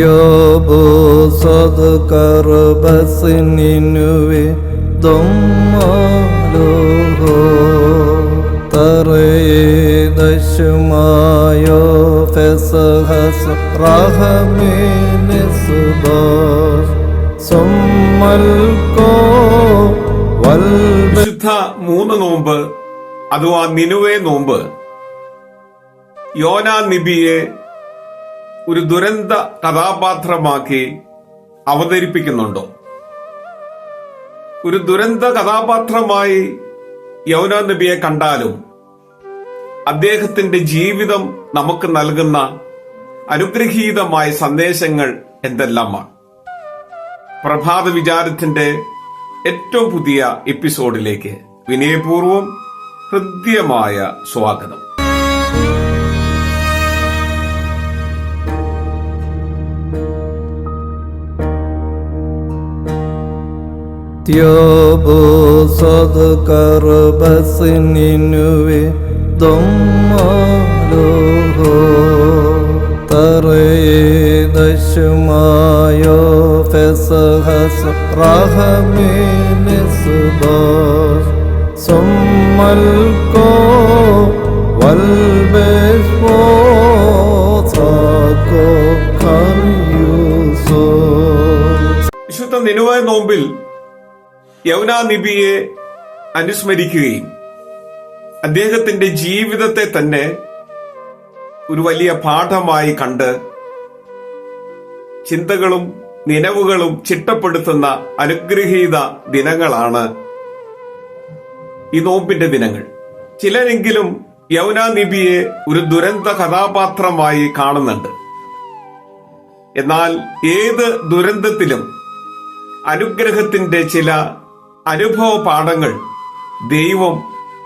യോബോ സദ്കർബസിനുവെ ദമ്മാലോഹോ തറേ ദശമായോ ഫെസഹസ റഹമേ നിസ്ബാ സമ്മൽകോ വിശുദ്ധ മൂന്ന് നോമ്പ് അഥവാ നിനുവേ നോമ്പ്. യോന നിബിയെ ഒരു ദുരന്ത കഥാപാത്രമാക്കി അവതരിപ്പിക്കുന്നുണ്ടോ? ഒരു ദുരന്ത കഥാപാത്രമായി യൗന നബിയെ കണ്ടാലും അദ്ദേഹത്തിന്റെ ജീവിതം നമുക്ക് നൽകുന്ന അനുഗ്രഹീതമായ സന്ദേശങ്ങൾ എന്തെല്ലാമാണ്? പ്രഭാത വിചാരത്തിന്റെ ഏറ്റവും പുതിയ എപ്പിസോഡിലേക്ക് വിനയപൂർവം ഹൃദ്യമായ സ്വാഗതം. يابو صدقر بس ننوي ضماله تريد الشمايو فسهس رحمي نسباس ثم الكو والبس وطاكو كريوسوس വിശുദ്ധ നിനുവ നോമ്പിൽ യൗനാ അനുസ്മരിക്കുകയും അദ്ദേഹത്തിന്റെ ജീവിതത്തെ തന്നെ ഒരു വലിയ പാഠമായി കണ്ട് ചിന്തകളും നിലവുകളും ചിട്ടപ്പെടുത്തുന്ന അനുഗ്രഹീത ദിനങ്ങളാണ് ഈ നോമ്പിന്റെ ദിനങ്ങൾ. ചിലരെങ്കിലും യൗനാ ഒരു ദുരന്ത കഥാപാത്രമായി കാണുന്നുണ്ട്. എന്നാൽ ഏത് ദുരന്തത്തിലും അനുഗ്രഹത്തിന്റെ ചില അനുഭവ പാഠങ്ങൾ ദൈവം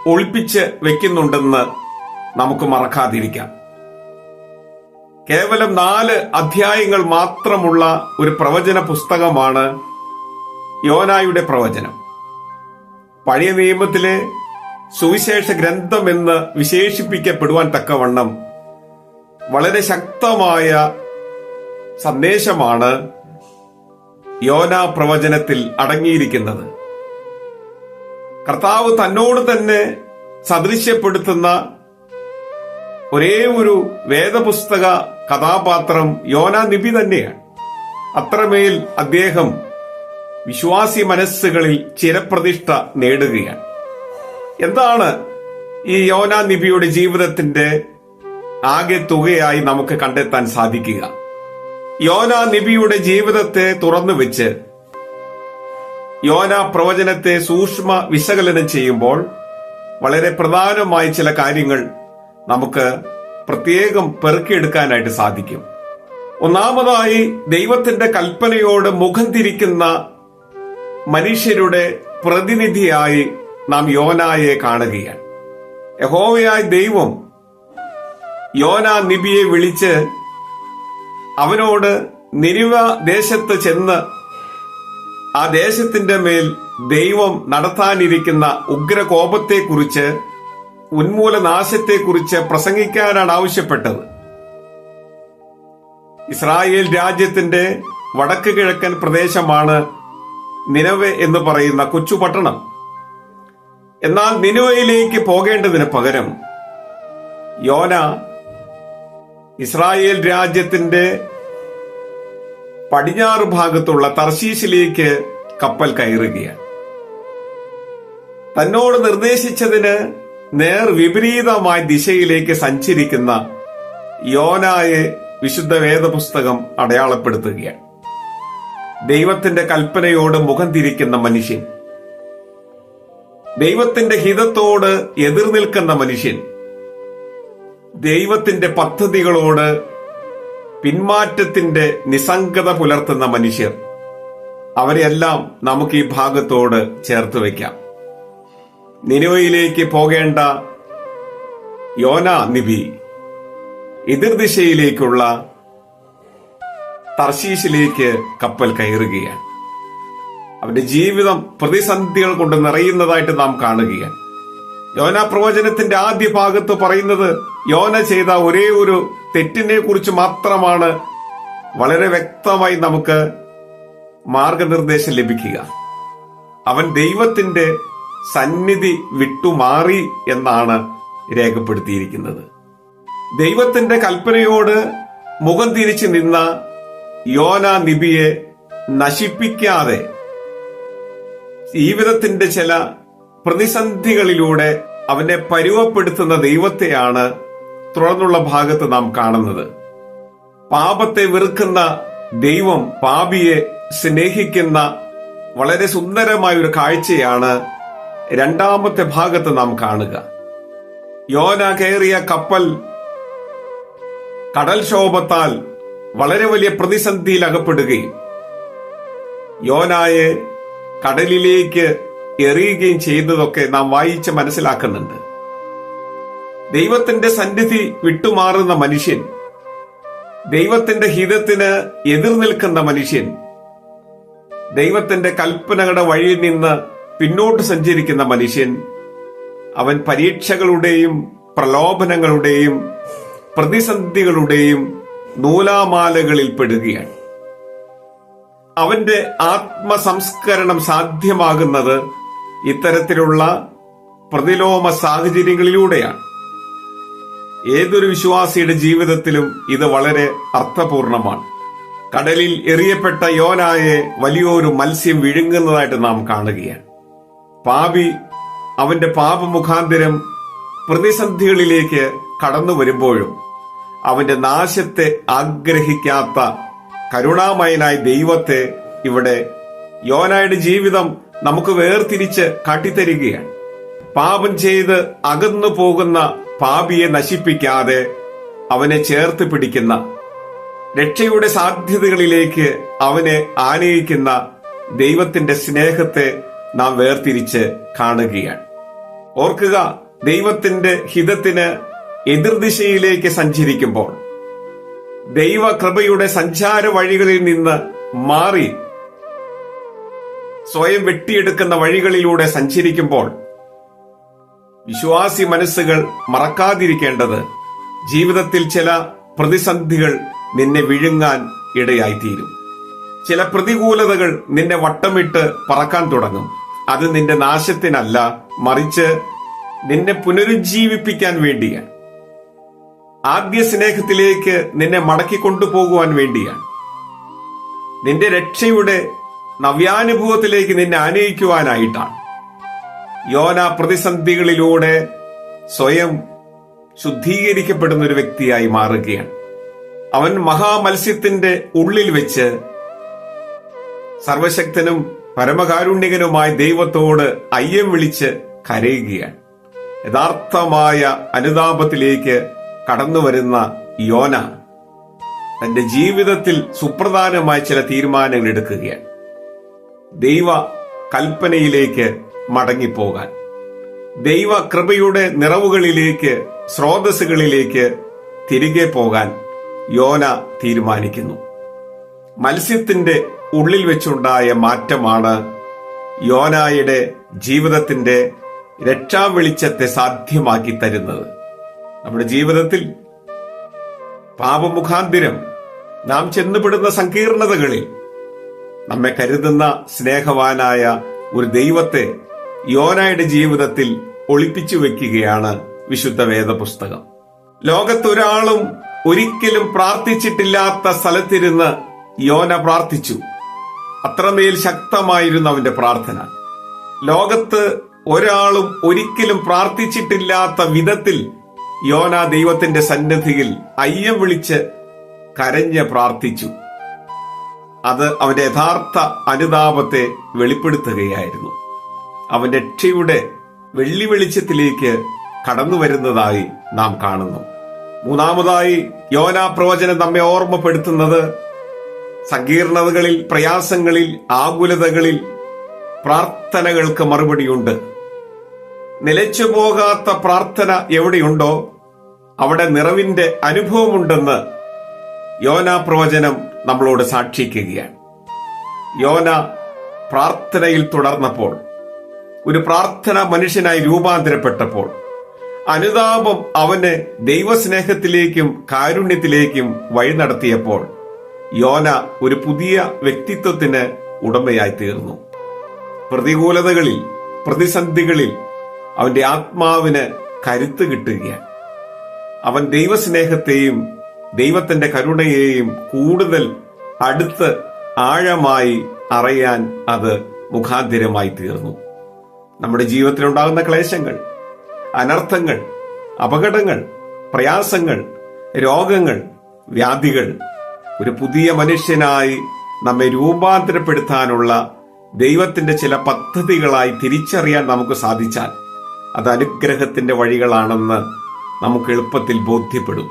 ഒളിപ്പിച്ച് വെക്കുന്നുണ്ടെന്ന് നമുക്ക് മറക്കാതിരിക്കാം. കേവലം നാല് അധ്യായങ്ങൾ മാത്രമുള്ള ഒരു പ്രവചന പുസ്തകമാണ് യോനായുടെ പ്രവചനം. പഴയ നിയമത്തിലെ സുവിശേഷ ഗ്രന്ഥം എന്ന് വിശേഷിപ്പിക്കപ്പെടുവാൻ തക്കവണ്ണം വളരെ ശക്തമായ സന്ദേശമാണ് യോന പ്രവചനത്തിൽ അടങ്ങിയിരിക്കുന്നത്. കർത്താവ് തന്നോട് തന്നെ സദൃശ്യപ്പെടുത്തുന്ന ഒരേ ഒരു വേദപുസ്തക കഥാപാത്രം യോനാ നിബി തന്നെയാണ്. അത്രമേൽ അദ്ദേഹം വിശ്വാസി മനസ്സുകളിൽ ചിരപ്രതിഷ്ഠ നേടുകയാണ്. എന്താണ് ഈ യോനാ നിബിയുടെ ജീവിതത്തിന്റെ ആകെ തുകയായി നമുക്ക് കണ്ടെത്താൻ സാധിക്കുക? യോനാ നിബിയുടെ ജീവിതത്തെ തുറന്നു വെച്ച് യോന പ്രവചനത്തെ സൂക്ഷ്മ വിശകലനം ചെയ്യുമ്പോൾ വളരെ പ്രധാനമായ ചില കാര്യങ്ങൾ നമുക്ക് പ്രത്യേകം പെറുക്കിയെടുക്കാനായിട്ട് സാധിക്കും. ഒന്നാമതായി ദൈവത്തിന്റെ കൽപ്പനയോട് മുഖം തിരിക്കുന്ന മനുഷ്യരുടെ പ്രതിനിധിയായി നാം യോനായെ കാണുകയാണ്. യഹോവയായ ദൈവം യോന നിബിയെ വിളിച്ച് അവനോട് നിരുവ ദേശത്ത് ചെന്ന് ആ ദേശത്തിന്റെ മേൽ ദൈവം നടത്താനിരിക്കുന്ന ഉഗ്രകോപത്തെക്കുറിച്ച് ഉന്മൂലനാശത്തെക്കുറിച്ച് പ്രസംഗിക്കാനാണ് ആവശ്യപ്പെട്ടത്. ഇസ്രായേൽ രാജ്യത്തിന്റെ വടക്ക് കിഴക്കൻ പ്രദേശമാണ് നിലവെ എന്ന് പറയുന്ന കൊച്ചു പട്ടണം എന്നാൽ നിനുവയിലേക്ക് പോകേണ്ടതിന് പകരം യോന ഇസ്രായേൽ രാജ്യത്തിന്റെ പടിഞ്ഞാറ് ഭാഗത്തുള്ള തർശീശിലേക്ക് കപ്പൽ കയറുകയാണ്. തന്നോട് നിർദ്ദേശിച്ചതിന് നേർ വിപരീതമായ ദിശയിലേക്ക് സഞ്ചരിക്കുന്ന യോനായെ വിശുദ്ധ വേദപുസ്തകം അടയാളപ്പെടുത്തുകയാണ്. ദൈവത്തിന്റെ കൽപ്പനയോട് മുഖം തിരിക്കുന്ന മനുഷ്യൻ. ദൈവത്തിന്റെ ഹിതത്തോട് എതിർ നിൽക്കുന്ന മനുഷ്യൻ. ദൈവത്തിന്റെ പദ്ധതികളോട് പിന്മാറ്റത്തിന്റെ നിസംഗത പുലർത്തുന്ന മനുഷ്യർ. അവരെല്ലാം നമുക്ക് ഈ ഭാഗത്തോട് ചേർത്ത് വയ്ക്കാം. നിനോയിലേക്ക് പോകേണ്ട യോന നിബി എതിർദിശയിലേക്കുള്ള തർശീശിലേക്ക് കപ്പൽ കയറുകയാണ്. അവന്റെ ജീവിതം പ്രതിസന്ധികൾ കൊണ്ട് നിറയുന്നതായിട്ട് നാം കാണുകയാണ്. യോന പ്രവചനത്തിന്റെ ആദ്യ ഭാഗത്ത് പറയുന്നത് യോന ചെയ്ത ഒരേ ഒരു തെറ്റിനെ കുറിച്ച് മാത്രമാണ് വളരെ വ്യക്തമായി നമുക്ക് മാർഗനിർദ്ദേശം ലഭിക്കുക. അവൻ ദൈവത്തിന്റെ സന്നിധി വിട്ടുമാറി എന്നാണ് രേഖപ്പെടുത്തിയിരിക്കുന്നത്. ദൈവത്തിന്റെ കൽപ്പനയോട് മുഖം തിരിച്ചു നിന്ന യോന നിബിയെ നശിപ്പിക്കാതെ ജീവിതത്തിന്റെ ചില പ്രതിസന്ധികളിലൂടെ അവനെ പരുവപ്പെടുത്തുന്ന ദൈവത്തെയാണ് തുടർന്നുള്ള ഭാഗത്ത് നാം കാണുന്നത്. പാപത്തെ വെറുക്കുന്ന ദൈവം പാപിയെ സ്നേഹിക്കുന്ന വളരെ സുന്ദരമായ ഒരു കാഴ്ചയാണ് രണ്ടാമത്തെ ഭാഗത്ത് നാം കാണുക. യോന കയറിയ കപ്പൽ കടൽക്ഷോഭത്താൽ വളരെ വലിയ പ്രതിസന്ധിയിൽ അകപ്പെടുകയും യോനായെ കടലിലേക്ക് എറിയുകയും ചെയ്തതൊക്കെ നാം വായിച്ച് മനസ്സിലാക്കുന്നുണ്ട്. ദൈവത്തിന്റെ സന്നിധി വിട്ടുമാറുന്ന മനുഷ്യൻ ദൈവത്തിന്റെ ഹിതത്തിന് എതിർ നിൽക്കുന്ന മനുഷ്യൻ ദൈവത്തിന്റെ കൽപ്പനകളുടെ വഴിയിൽ നിന്ന് പിന്നോട്ട് സഞ്ചരിക്കുന്ന മനുഷ്യൻ അവൻ പരീക്ഷകളുടെയും പ്രലോഭനങ്ങളുടെയും പ്രതിസന്ധികളുടെയും നൂലാമാലകളിൽ പെടുകയാണ്. അവന്റെ ആത്മസംസ്കരണം സാധ്യമാകുന്നത് ഇത്തരത്തിലുള്ള പ്രതിലോമ സാഹചര്യങ്ങളിലൂടെയാണ്. ഏതൊരു വിശ്വാസിയുടെ ജീവിതത്തിലും ഇത് വളരെ അർത്ഥപൂർണമാണ്. കടലിൽ എറിയപ്പെട്ട യോനായെ വലിയൊരു മത്സ്യം വിഴുങ്ങുന്നതായിട്ട് നാം കാണുകയാണ്. പാപി അവന്റെ പാപമുഖാന്തരം പ്രതിസന്ധികളിലേക്ക് കടന്നു വരുമ്പോഴും അവന്റെ നാശത്തെ ആഗ്രഹിക്കാത്ത കരുണാമയനായ ദൈവത്തെ ഇവിടെ യോനായുടെ ജീവിതം നമുക്ക് വേർതിരിച്ച് കാട്ടിത്തരികയാണ്. പാപം ചെയ്ത് അകന്നു പോകുന്ന പാപിയെ നശിപ്പിക്കാതെ അവനെ ചേർത്ത് പിടിക്കുന്ന രക്ഷയുടെ സാധ്യതകളിലേക്ക് അവനെ ആനയിക്കുന്ന ദൈവത്തിന്റെ സ്നേഹത്തെ നാം വേർതിരിച്ച് കാണുകയാണ്. ഓർക്കുക ദൈവത്തിന്റെ ഹിതത്തിന് എതിർദിശയിലേക്ക് സഞ്ചരിക്കുമ്പോൾ ദൈവകൃപയുടെ സഞ്ചാര വഴികളിൽ നിന്ന് മാറി സ്വയം വെട്ടിയെടുക്കുന്ന വഴികളിലൂടെ സഞ്ചരിക്കുമ്പോൾ വിശ്വാസി മനസ്സുകൾ മറക്കാതിരിക്കേണ്ടത് ജീവിതത്തിൽ ചില പ്രതിസന്ധികൾ നിന്നെ വിഴുങ്ങാൻ ഇടയായിത്തീരും. ചില പ്രതികൂലതകൾ നിന്നെ വട്ടമിട്ട് പറക്കാൻ തുടങ്ങും. അത് നിന്റെ നാശത്തിനല്ല മറിച്ച് നിന്നെ പുനരുജ്ജീവിപ്പിക്കാൻ വേണ്ടിയാണ്. ആദ്യ സ്നേഹത്തിലേക്ക് നിന്നെ മടക്കി കൊണ്ടുപോകുവാൻ വേണ്ടിയാണ്. നിന്റെ രക്ഷയുടെ നവ്യാനുഭവത്തിലേക്ക് നിന്നെ ആനയിക്കുവാനായിട്ടാണ്. യോന പ്രതിസന്ധികളിലൂടെ സ്വയം ശുദ്ധീകരിക്കപ്പെടുന്ന ഒരു വ്യക്തിയായി മാറുകയാണ്. അവൻ മഹാമത്സ്യത്തിന്റെ ഉള്ളിൽ വെച്ച് സർവശക്തനും പരമകാരുണ്യകനുമായ ദൈവത്തോട് അയ്യം വിളിച്ച് കരയുകയാണ്. യഥാർത്ഥമായ അനുതാപത്തിലേക്ക് കടന്നു വരുന്ന യോന തന്റെ ജീവിതത്തിൽ സുപ്രധാനമായ ചില തീരുമാനങ്ങൾ എടുക്കുകയാണ്. ദൈവ കൽപ്പനയിലേക്ക് മടങ്ങിപ്പോകാൻ. ദൈവ കൃപയുടെ നിറവുകളിലേക്ക് സ്രോതസ്സുകളിലേക്ക് തിരികെ പോകാൻ യോന തീരുമാനിക്കുന്നു. മത്സ്യത്തിന്റെ ഉള്ളിൽ വെച്ചുണ്ടായ മാറ്റമാണ് യോനായുടെ ജീവിതത്തിന്റെ രക്ഷാ വെളിച്ചത്തെ സാധ്യമാക്കി തരുന്നത്. നമ്മുടെ ജീവിതത്തിൽ പാപമുഖാന്തിരം നാം ചെന്നുപെടുന്ന സങ്കീർണതകളിൽ നമ്മെ കരുതുന്ന സ്നേഹവാനായ ഒരു ദൈവത്തെ യോനായുടെ ജീവിതത്തിൽ ഒളിപ്പിച്ചു വെക്കുകയാണ് വിശുദ്ധ വേദപുസ്തകം. ലോകത്തൊരാളും ഒരിക്കലും പ്രാർത്ഥിച്ചിട്ടില്ലാത്ത സ്ഥലത്തിരുന്ന് യോന പ്രാർത്ഥിച്ചു. അത്രമേൽ ശക്തമായിരുന്നു അവന്റെ പ്രാർത്ഥന. ലോകത്ത് ഒരാളും ഒരിക്കലും പ്രാർത്ഥിച്ചിട്ടില്ലാത്ത വിധത്തിൽ യോന ദൈവത്തിന്റെ സന്നിധിയിൽ അയ്യം വിളിച്ച് കരഞ്ഞ് പ്രാർത്ഥിച്ചു. അത് അവന്റെ യഥാർത്ഥ അനുതാപത്തെ വെളിപ്പെടുത്തുകയായിരുന്നു. അവൻ രക്ഷയുടെ വെള്ളി വെളിച്ചത്തിലേക്ക് കടന്നു വരുന്നതായി നാം കാണുന്നു. മൂന്നാമതായി യോനാ പ്രവചനം നമ്മെ ഓർമ്മപ്പെടുത്തുന്നത് സങ്കീർണതകളിൽ പ്രയാസങ്ങളിൽ ആകുലതകളിൽ പ്രാർത്ഥനകൾക്ക് മറുപടിയുണ്ട്. നിലച്ചു പോകാത്ത പ്രാർത്ഥന എവിടെയുണ്ടോ അവിടെ നിറവിന്റെ അനുഭവമുണ്ടെന്ന് യോനാ പ്രവചനം നമ്മളോട് സാക്ഷിക്കുകയാണ്. യോന പ്രാർത്ഥനയിൽ തുടർന്നപ്പോൾ ഒരു പ്രാർത്ഥന മനുഷ്യനായി രൂപാന്തരപ്പെട്ടപ്പോൾ അനുതാപം അവന് ദൈവസ്നേഹത്തിലേക്കും കാരുണ്യത്തിലേക്കും വഴി നടത്തിയപ്പോൾ യോന ഒരു പുതിയ വ്യക്തിത്വത്തിന് ഉടമയായി തീർന്നു. പ്രതികൂലതകളിൽ പ്രതിസന്ധികളിൽ അവന്റെ ആത്മാവിന് കരുത്ത് കിട്ടുകയാണ്. അവൻ ദൈവസ്നേഹത്തെയും ദൈവത്തിന്റെ കരുണയെയും കൂടുതൽ അടുത്ത് ആഴമായി അറിയാൻ അത് മുഖാന്തിരമായി തീർന്നു. നമ്മുടെ ജീവിതത്തിൽ ഉണ്ടാകുന്ന ക്ലേശങ്ങൾ അനർത്ഥങ്ങൾ അപകടങ്ങൾ പ്രയാസങ്ങൾ രോഗങ്ങൾ വ്യാധികൾ ഒരു പുതിയ മനുഷ്യനായി നമ്മെ രൂപാന്തരപ്പെടുത്താനുള്ള ദൈവത്തിന്റെ ചില പദ്ധതികളായി തിരിച്ചറിയാൻ നമുക്ക് സാധിച്ചാൽ അത് അനുഗ്രഹത്തിന്റെ വഴികളാണെന്ന് നമുക്ക് എളുപ്പത്തിൽ ബോധ്യപ്പെടും.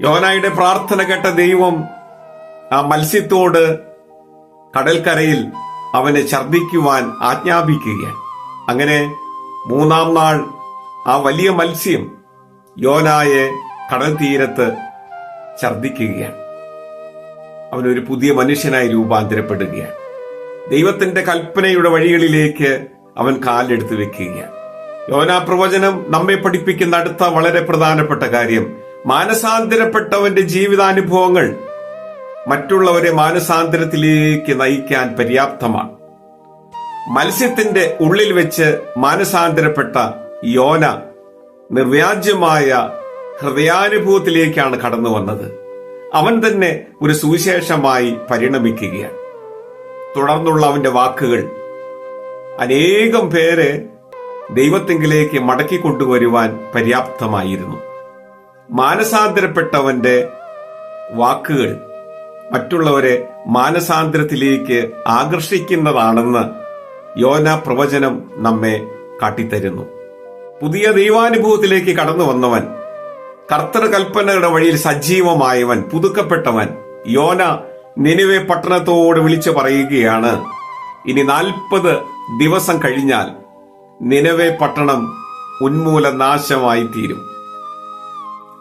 യോനായുടെ പ്രാർത്ഥന കേട്ട ദൈവം ആ മത്സ്യത്തോട് കടൽക്കരയിൽ അവനെ ഛർദ്ദിക്കുവാൻ ആജ്ഞാപിക്കുകയാണ്. അങ്ങനെ മൂന്നാം നാൾ ആ വലിയ മത്സ്യം യോനായെ കടൽ തീരത്ത് ഛർദിക്കുകയാണ് അവനൊരു പുതിയ മനുഷ്യനായി രൂപാന്തരപ്പെടുകയാണ്. ദൈവത്തിന്റെ കൽപ്പനയുടെ വഴികളിലേക്ക് അവൻ കാലെടുത്ത് വെക്കുകയാണ്. യോനാ പ്രവചനം നമ്മെ പഠിപ്പിക്കുന്ന അടുത്ത വളരെ പ്രധാനപ്പെട്ട കാര്യം മാനസാന്തരപ്പെട്ടവന്റെ ജീവിതാനുഭവങ്ങൾ മറ്റുള്ളവരെ മാനസാന്തരത്തിലേക്ക് നയിക്കാൻ പര്യാപ്തമാണ്. മത്സ്യത്തിന്റെ ഉള്ളിൽ വെച്ച് മാനസാന്തരപ്പെട്ട യോന നിർവ്യാജ്യമായ ഹൃദയാനുഭവത്തിലേക്കാണ് കടന്നു വന്നത്. അവൻ തന്നെ ഒരു സുവിശേഷമായി പരിണമിക്കുകയാണ്. തുടർന്നുള്ള അവന്റെ വാക്കുകൾ അനേകം പേരെ ദൈവത്തെങ്കിലേക്ക് മടക്കി കൊണ്ടുവരുവാൻ പര്യാപ്തമായിരുന്നു. മാനസാന്തരപ്പെട്ടവന്റെ വാക്കുകൾ മറ്റുള്ളവരെ മാനസാന്തരത്തിലേക്ക് ആകർഷിക്കുന്നതാണെന്ന് യോന പ്രവചനം നമ്മെ കാട്ടിത്തരുന്നു. പുതിയ ദൈവാനുഭവത്തിലേക്ക് കടന്നു വന്നവൻ കർത്തൃകൽപ്പനയുടെ വഴിയിൽ സജീവമായവൻ പുതുക്കപ്പെട്ടവൻ യോന നിനിവെ പട്ടണത്തോട് വിളിച്ചു പറയുകയാണ് ഇനി നാൽപ്പത് ദിവസം കഴിഞ്ഞാൽ നിലവെ പട്ടണം ഉന്മൂല നാശമായി തീരും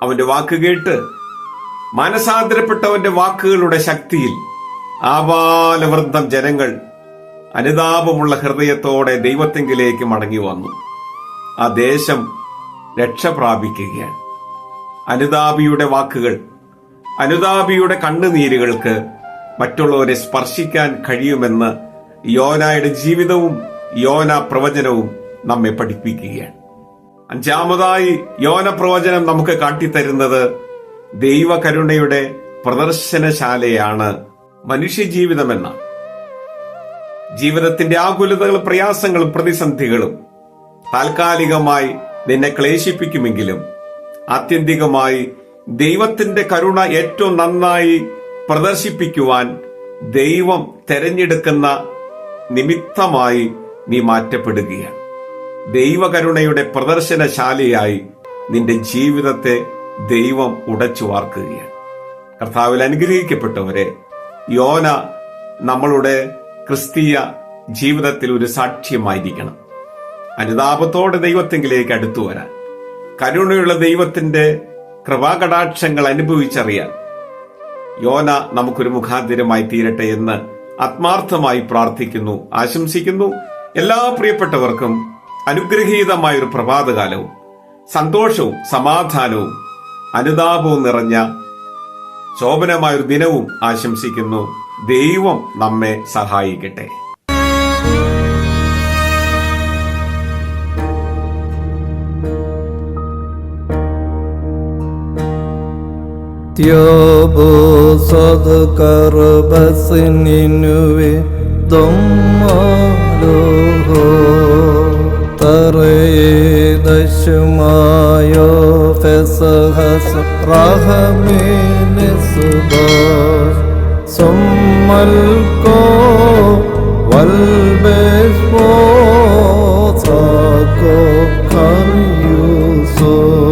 അവന്റെ വാക്ക് കേട്ട് മനസാന്തരപ്പെട്ടവന്റെ വാക്കുകളുടെ ശക്തിയിൽ ആപാലവൃദ്ധം ജനങ്ങൾ അനുതാപമുള്ള ഹൃദയത്തോടെ ദൈവത്തെങ്കിലേക്ക് മടങ്ങി വന്നു. ആ ദേശം രക്ഷ പ്രാപിക്കുകയാണ്. അനുതാപിയുടെ വാക്കുകൾ അനുതാപിയുടെ കണ്ണുനീരുകൾക്ക് മറ്റുള്ളവരെ സ്പർശിക്കാൻ കഴിയുമെന്ന് യോനായുടെ ജീവിതവും യോന പ്രവചനവും നമ്മെ പഠിപ്പിക്കുകയാണ്. അഞ്ചാമതായി യോന പ്രവചനം നമുക്ക് കാട്ടിത്തരുന്നത് ദൈവകരുണയുടെ പ്രദർശനശാലയാണ് മനുഷ്യജീവിതമെന്നാണ്. ജീവിതത്തിന്റെ ആകുലതകളും പ്രയാസങ്ങളും പ്രതിസന്ധികളും താൽക്കാലികമായി നിന്നെ ക്ലേശിപ്പിക്കുമെങ്കിലും ആത്യന്തികമായി ദൈവത്തിന്റെ കരുണ ഏറ്റവും നന്നായി പ്രദർശിപ്പിക്കുവാൻ ദൈവം തെരഞ്ഞെടുക്കുന്ന നിമിത്തമായി നീ മാറ്റപ്പെടുകയാണ്. ദൈവകരുണയുടെ പ്രദർശനശാലയായി നിന്റെ ജീവിതത്തെ ദൈവം ഉടച്ചു വാർക്കുകയാണ്. കർത്താവിൽ അനുഗ്രഹിക്കപ്പെട്ടവരെ യോന നമ്മളുടെ ക്രിസ്തീയ ജീവിതത്തിൽ ഒരു സാക്ഷ്യമായിരിക്കണം. അനുതാപത്തോടെ ദൈവത്തെങ്കിലേക്ക് അടുത്തു വരാൻ കരുണയുള്ള ദൈവത്തിന്റെ കൃപാകടാക്ഷങ്ങൾ അനുഭവിച്ചറിയാൻ യോന നമുക്കൊരു മുഖാന്തിരമായി തീരട്ടെ എന്ന് ആത്മാർത്ഥമായി പ്രാർത്ഥിക്കുന്നു ആശംസിക്കുന്നു. എല്ലാ പ്രിയപ്പെട്ടവർക്കും അനുഗ്രഹീതമായ ഒരു പ്രഭാതകാലവും സന്തോഷവും സമാധാനവും അനുതാപവും നിറഞ്ഞ ശോഭനമായ ഒരു ദിനവും ആശംസിക്കുന്നു. ദൈവം നമ്മെ സഹായിക്കട്ടെ Tiobo sod kar bas ninuve domaloho Tare dashmayo ثم الكو والبس فوتك كان يوسف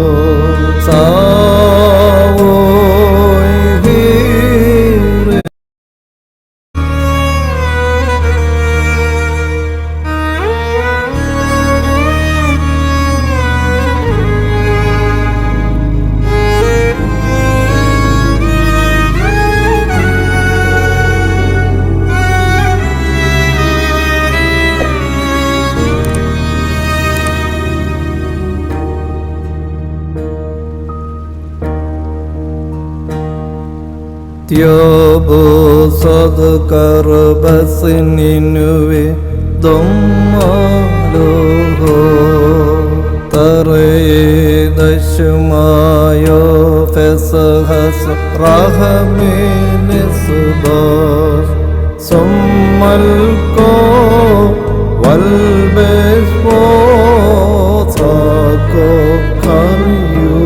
यो सदकर बसि दु मलोगो तरे दशमायोसहस राह मिलि सुब सुमल्पो वल्बेष् सो कल् यु